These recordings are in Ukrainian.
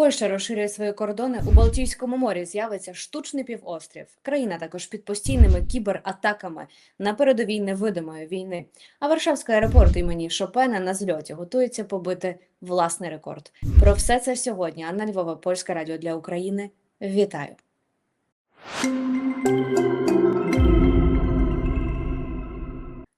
Польща розширює свої кордони у Балтійському морі. З'явиться штучний півострів. Країна також під постійними кібератаками на передовій невидимої війни. А Варшавський аеропорт імені Шопена на зльоті готується побити власний рекорд. Про все це сьогодні. Анна Львова, Польське радіо для України. Вітаю.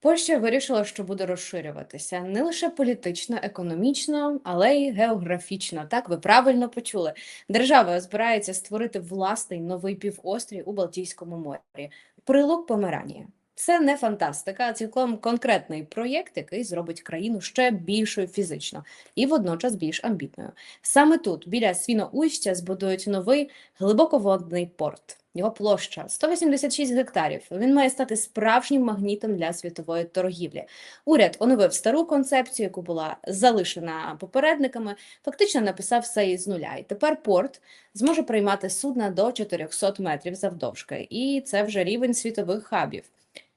Польща вирішила, що буде розширюватися не лише політично, економічно, але й географічно. Так ви правильно почули. Держава збирається створити власний новий півострів у Балтійському морі. Прилук Померанія. Це не фантастика, а цілком конкретний проєкт, який зробить країну ще більшою фізично і водночас більш амбітною. Саме тут, біля Свіноустя, збудують новий глибоководний порт. Його площа 186 гектарів. Він має стати справжнім магнітом для світової торгівлі. Уряд оновив стару концепцію, яку була залишена попередниками. Фактично написав все із нуля. І тепер порт зможе приймати судна до 400 метрів завдовжки. І це вже рівень світових хабів.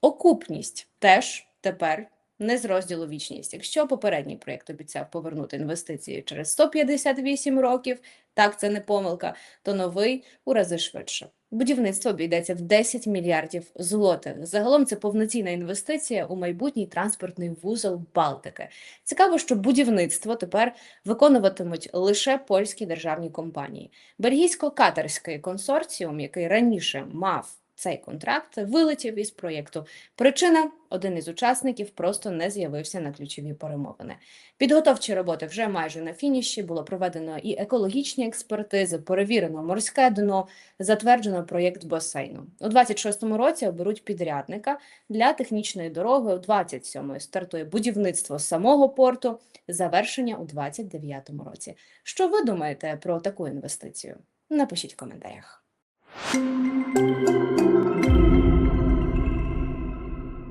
Окупність теж тепер не з розділу вічність. Якщо попередній проєкт обіцяв повернути інвестиції через 158 років, так це не помилка, то новий у рази швидше. Будівництво обійдеться в 10 мільярдів злотих. Загалом це повноцінна інвестиція у майбутній транспортний вузол Балтики. Цікаво, що будівництво тепер виконуватимуть лише польські державні компанії. Бельгійсько-катарський консорціум, який раніше мав цей контракт, вилетів із проєкту. Причина один із учасників просто не з'явився на ключові перемовини. Підготовчі роботи вже майже на фініші. Було проведено і екологічні експертизи, перевірено морське дно, затверджено проєкт басейну. У 26-му році оберуть підрядника для технічної дороги. У 27-му стартує будівництво самого порту. Завершення у 29-му році. Що ви думаєте про таку інвестицію? Напишіть в коментарях.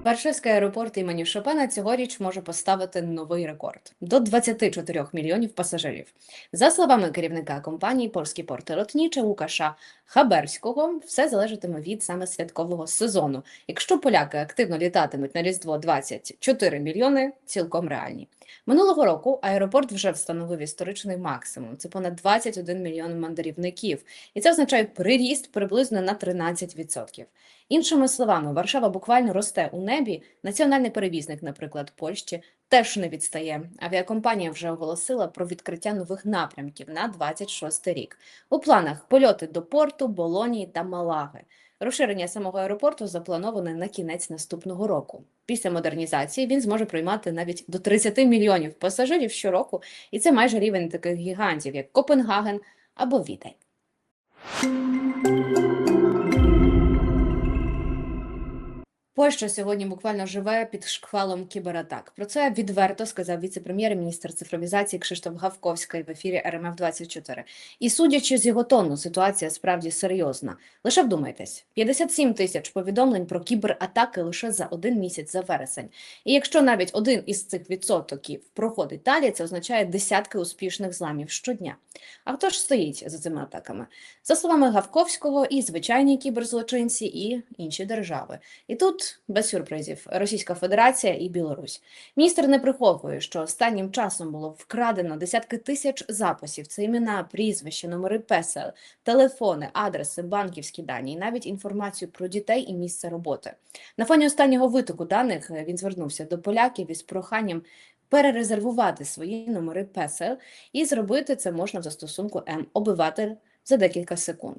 Варшавський аеропорт імені Шопена цьогоріч може поставити новий рекорд до 24 мільйонів пасажирів. За словами керівника компанії Польські порти Лотніче Лукаша Хаберського, все залежатиме від саме святкового сезону. Якщо поляки активно літатимуть на Різдво 24 мільйони, цілком реальні. Минулого року аеропорт вже встановив історичний максимум. Це понад 21 мільйон мандрівників, і це означає приріст приблизно на 13%. Іншими словами, Варшава буквально росте у небі. Національний перевізник, наприклад, Польщі, теж не відстає. Авіакомпанія вже оголосила про відкриття нових напрямків на 26 рік. У планах польоти до порту, Болонії та Малаги. Розширення самого аеропорту заплановане на кінець наступного року. Після модернізації він зможе приймати навіть до 30 мільйонів пасажирів щороку, і це майже рівень таких гігантів, як Копенгаген або Відень. Польща сьогодні буквально живе під шквалом кібератак. Про це відверто сказав віце-прем'єр-міністр цифровізації Кшиштоф Гавковський в ефірі РМФ 24 І судячи з його тону, ситуація справді серйозна. Лише вдумайтесь: 57 тисяч повідомлень про кібератаки лише за один місяць за вересень. І якщо навіть один із цих відсотків проходить далі, це означає десятки успішних зламів щодня. А хто ж стоїть за цими атаками? За словами Гавковського, і звичайні кіберзлочинці, і інші держави. І тут без сюрпризів Російська Федерація і Білорусь. Міністр не приховує, що останнім часом було вкрадено десятки тисяч записів. Це імена, прізвища, номери песел, телефони, адреси, банківські дані, і навіть інформацію про дітей і місце роботи. На фоні останнього витоку даних він звернувся до поляків із проханням. Перерезервувати свої номери песел і зробити це можна в застосунку М обиватель за декілька секунд.